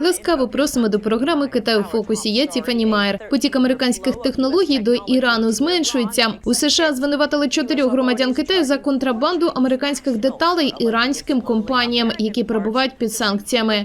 Ласкаво просимо до програми Китай у фокусі. Я Тіфані Майер. Потік американських технологій до Ірану зменшується. У США звинуватили чотирьох громадян Китаю за контрабанду американських деталей іранським компаніям, які перебувають під санкціями.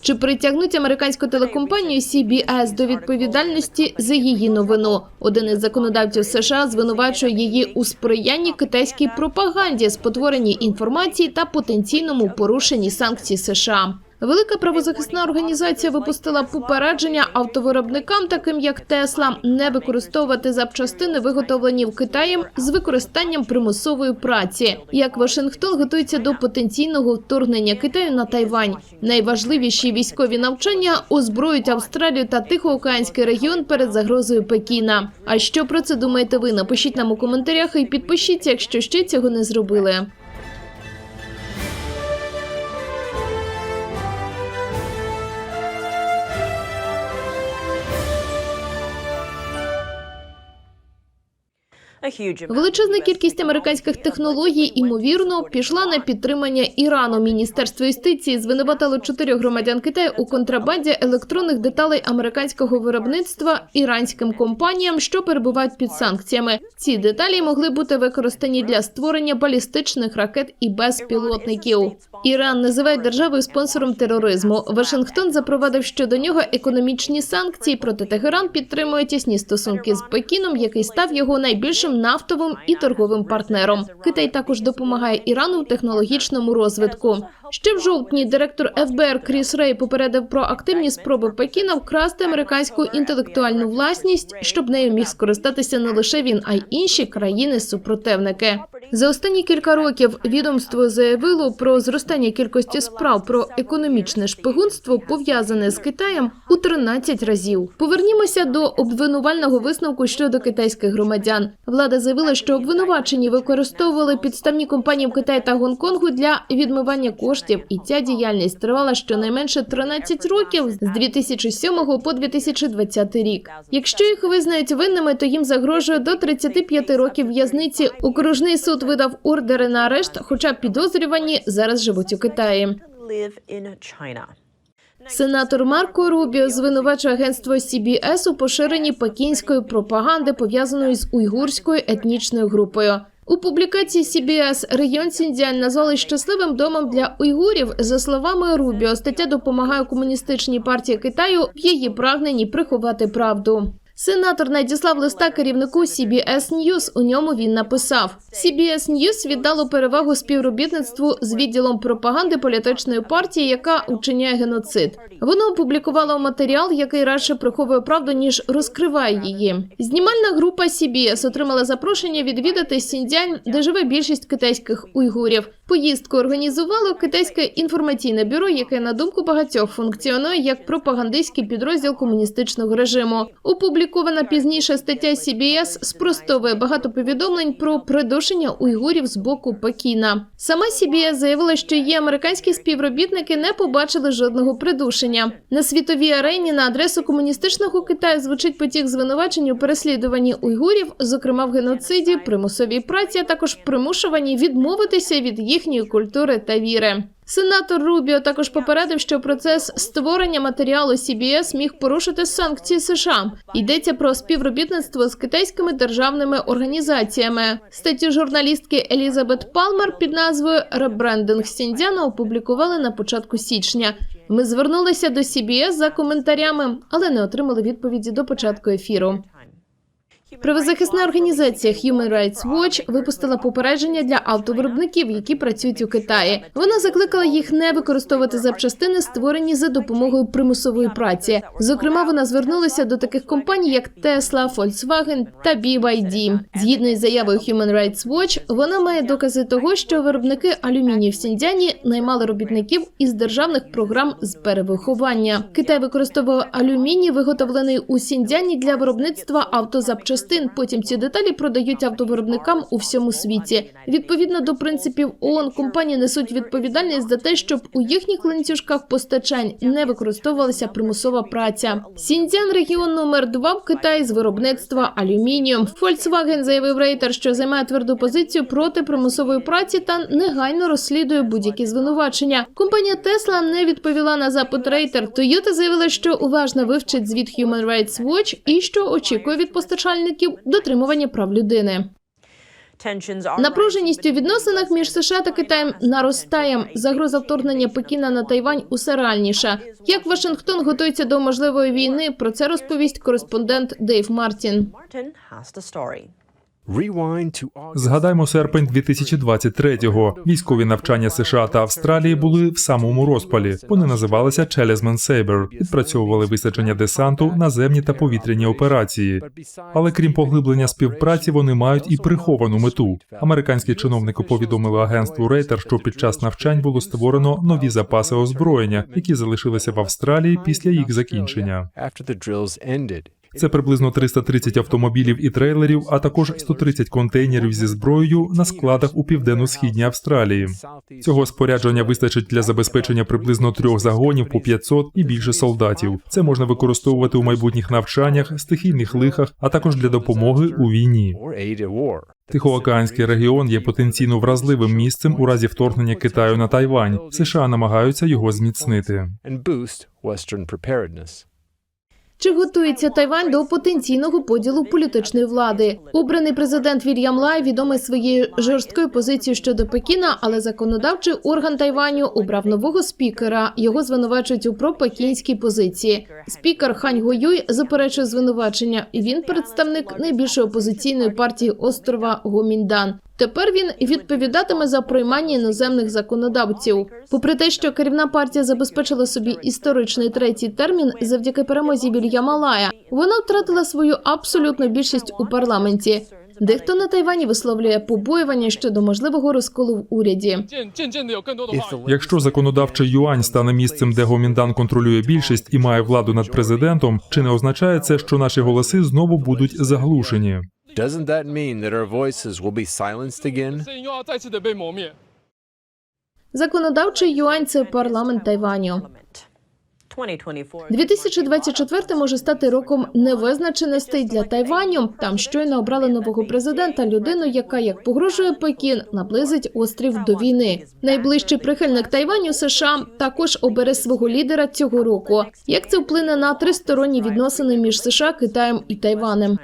Чи притягнуть американську телекомпанію CBS до відповідальності за її новину? Один із законодавців США звинувачує її у сприянні китайській пропаганді, спотворенні інформації та потенційному порушенні санкцій США. Велика правозахисна організація випустила попередження автовиробникам, таким як Тесла, не використовувати запчастини, виготовлені в Китаї з використанням примусової праці. Як Вашингтон готується до потенційного вторгнення Китаю на Тайвань. Найважливіші військові навчання озброють Австралію та Тихоокеанський регіон перед загрозою Пекіна. А що про це думаєте ви? Напишіть нам у коментарях і підпишіться, якщо ще цього не зробили. Величезна кількість американських технологій, ймовірно, пішла на підтримання Ірану. Міністерство юстиції звинуватило чотирьох громадян Китаю у контрабанді електронних деталей американського виробництва іранським компаніям, що перебувають під санкціями. Ці деталі могли бути використані для створення балістичних ракет і безпілотників. Іран називають державою спонсором тероризму. Вашингтон запровадив щодо нього економічні санкції. Проте Тегеран підтримує тісні стосунки з Пекіном, який став його найбільшим нафтовим і торговим партнером. Китай також допомагає Ірану в технологічному розвитку. Ще в жовтні директор ФБР Кріс Рей попередив про активні спроби Пекіна вкрасти американську інтелектуальну власність, щоб нею міг скористатися не лише він, а й інші країни-супротивники. За останні кілька років відомство заявило про зростання кількості справ про економічне шпигунство, пов'язане з Китаєм, у 13 разів. Повернімося до обвинувального висновку щодо китайських громадян. Влада заявила, що обвинувачені використовували підставні компанії в Китаї та Гонконгу для відмивання коштів, і ця діяльність тривала щонайменше 13 років з 2007 по 2020 рік. Якщо їх визнають винними, то їм загрожує до 35 років в'язниці. Окружний суд видав ордери на арешт, хоча підозрювані зараз живуть у Китаї. Сенатор Марко Рубіо звинувачує агентство CBS у поширенні пекінської пропаганди, пов'язаної з уйгурською етнічною групою. У публікації CBS регіон Сіндзянь назвали щасливим домом для уйгурів. За словами Рубіо, стаття допомагає комуністичній партії Китаю в її прагненні приховати правду. Сенатор надіслав листа керівнику CBS News. У ньому він написав: CBS News віддало перевагу співробітництву з відділом пропаганди політичної партії, яка учиняє геноцид. Воно опублікувало матеріал, який радше приховує правду ніж розкриває її. Знімальна група CBS отримала запрошення відвідати Сіндзянь, де живе більшість китайських уйгурів. Поїздку організувало китайське інформаційне бюро, яке на думку багатьох функціонує як пропагандистський підрозділ комуністичного режиму. Опублікована пізніше стаття CBS спростовує багато повідомлень про придушення уйгурів з боку Пекіна. Сама CBS заявила, що її американські співробітники не побачили жодного придушення. На світовій арені на адресу комуністичного Китаю звучить потік звинувачень у переслідуванні уйгурів, зокрема в геноциді, примусовій праці, а також примушуванні відмовитися від їхньої культури та віри. Сенатор Рубіо також попередив, що процес створення матеріалу CBS міг порушити санкції США. Йдеться про співробітництво з китайськими державними організаціями. Статтю журналістки Елізабет Палмер під назвою Ребрендинг Сіндзяна опублікували на початку січня. Ми звернулися до CBS за коментарями, але не отримали відповіді до початку ефіру. Правозахисна організація Human Rights Watch випустила попередження для автовиробників, які працюють у Китаї. Вона закликала їх не використовувати запчастини, створені за допомогою примусової праці. Зокрема, вона звернулася до таких компаній, як Tesla, Volkswagen та BYD. Згідно із заявою Human Rights Watch, вона має докази того, що виробники алюмінію в Сіндзяні наймали робітників із державних програм з перевиховання. Китай використовував алюміній, виготовлений у Сіндзяні для виробництва автозапчастин запчастин. Потім ці деталі продають автовиробникам у всьому світі. Відповідно до принципів ООН, компанії несуть відповідальність за те, щоб у їхніх ланцюжках постачань не використовувалася примусова праця. Сіньцзян – регіон номер два в Китаї з виробництва алюмінію. Volkswagen заявив рейтер, що займає тверду позицію проти примусової праці та негайно розслідує будь-які звинувачення. Компанія Tesla не відповіла на запит рейтер. Toyota заявила, що уважно вивчить звіт Human Rights Watch і що очікує від постачальників дотримування прав людини. Напруженість у відносинах між США та Китаєм наростає. Загроза вторгнення Пекіна на Тайвань усе реальніша. Як Вашингтон готується до можливої війни? Про це розповість кореспондент Дейв Мартін. Згадаймо серпень 2023-го. Військові навчання США та Австралії були в самому розпалі. Вони називалися Челезмен Сейбер. Відпрацьовували висадження десанту, наземні та повітряні операції. Але крім поглиблення співпраці, вони мають і приховану мету. Американські чиновники повідомили агентству Рейтер, що під час навчань було створено нові запаси озброєння, які залишилися в Австралії після їх закінчення. Це приблизно 330 автомобілів і трейлерів, а також 130 контейнерів зі зброєю на складах у південно-східній Австралії. Цього спорядження вистачить для забезпечення приблизно трьох загонів по 500 і більше солдатів. Це можна використовувати у майбутніх навчаннях, стихійних лихах, а також для допомоги у війні. Тихоокеанський регіон є потенційно вразливим місцем у разі вторгнення Китаю на Тайвань. США намагаються його зміцнити. Чи готується Тайвань до потенційного поділу політичної влади? Обраний президент Вільям Лай відомий своєю жорсткою позицією щодо Пекіна, але законодавчий орган Тайваню обрав нового спікера. Його звинувачують у пропекінській позиції. Спікер Хань Гоюй заперечує звинувачення. Він представник найбільшої опозиційної партії острова Гоміндан. Тепер він відповідатиме за приймання іноземних законодавців. Попри те, що керівна партія забезпечила собі історичний третій термін завдяки перемозі Вілья Малая, вона втратила свою абсолютну більшість у парламенті. Дехто на Тайвані висловлює побоювання щодо можливого розколу в уряді. Якщо законодавчий юань стане місцем, де гоміндан контролює більшість і має владу над президентом, чи не означає це, що наші голоси знову будуть заглушені? Doesn't that mean that our voices will be silenced again? Законодавчий юань це парламент Тайваню. 2024 може стати роком невизначеностей для Тайваню. Там щойно обрали нового президента, людину, яка як погрожує Пекін, наблизить острів до війни. Найближчий прихильник Тайваню США також обере свого лідера цього року. Як це вплине на тристоронні відносини між США, Китаєм і Тайванем?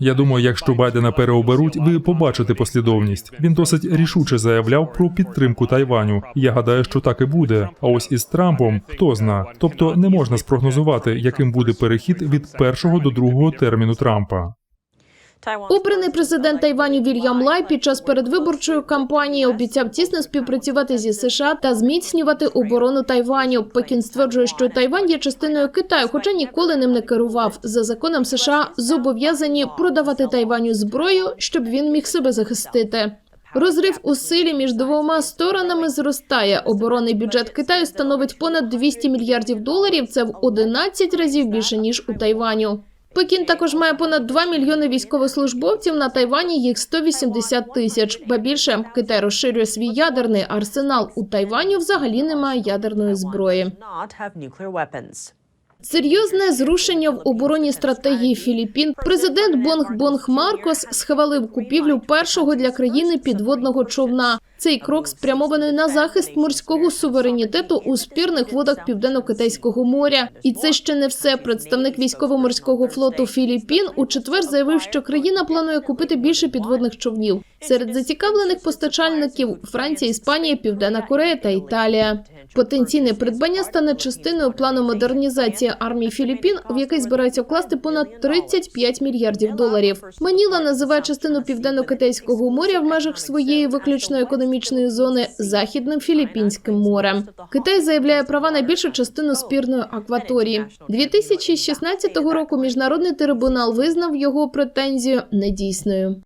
Я думаю, якщо Байдена переоберуть, ви побачите послідовність. Він досить рішуче заявляв про підтримку Тайваню. Я гадаю, що так і буде. А ось із Трампом хто зна. Тобто не можна спрогнозувати, яким буде перехід від першого до другого терміну Трампа. Обраний президент Тайваню Вільям Лай під час передвиборчої кампанії обіцяв тісно співпрацювати зі США та зміцнювати оборону Тайваню. Пекін стверджує, що Тайвань є частиною Китаю, хоча ніколи ним не керував. За законом США зобов'язані продавати Тайваню зброю, щоб він міг себе захистити. Розрив у силі між двома сторонами зростає. Оборонний бюджет Китаю становить понад 200 мільярдів доларів. Це в 11 разів більше ніж у Тайваню. Пекін також має понад 2 мільйони військовослужбовців. На Тайвані їх 180 тисяч. Ба більше Китай розширює свій ядерний арсенал. У Тайвані взагалі немає ядерної зброї. Серйозне зрушення в оборонній стратегії Філіппін. Президент Бонг Бонг Маркос схвалив купівлю першого для країни підводного човна. Цей крок спрямований на захист морського суверенітету у спірних водах південно-китайського моря. І це ще не все. Представник військово-морського флоту Філіппін у четвер заявив, що країна планує купити більше підводних човнів. Серед зацікавлених постачальників Франція, Іспанія, Південна Корея та Італія. Потенційне придбання стане частиною плану модернізації армії Філіппін, в який збираються вкласти понад 35 мільярдів доларів. Маніла називає частину південно-китайського моря в межах своєї виключної економічної зони західним філіппінським морем. Китай заявляє права на більшу частину спірної акваторії. 2016 року міжнародний трибунал визнав його претензію недійсною.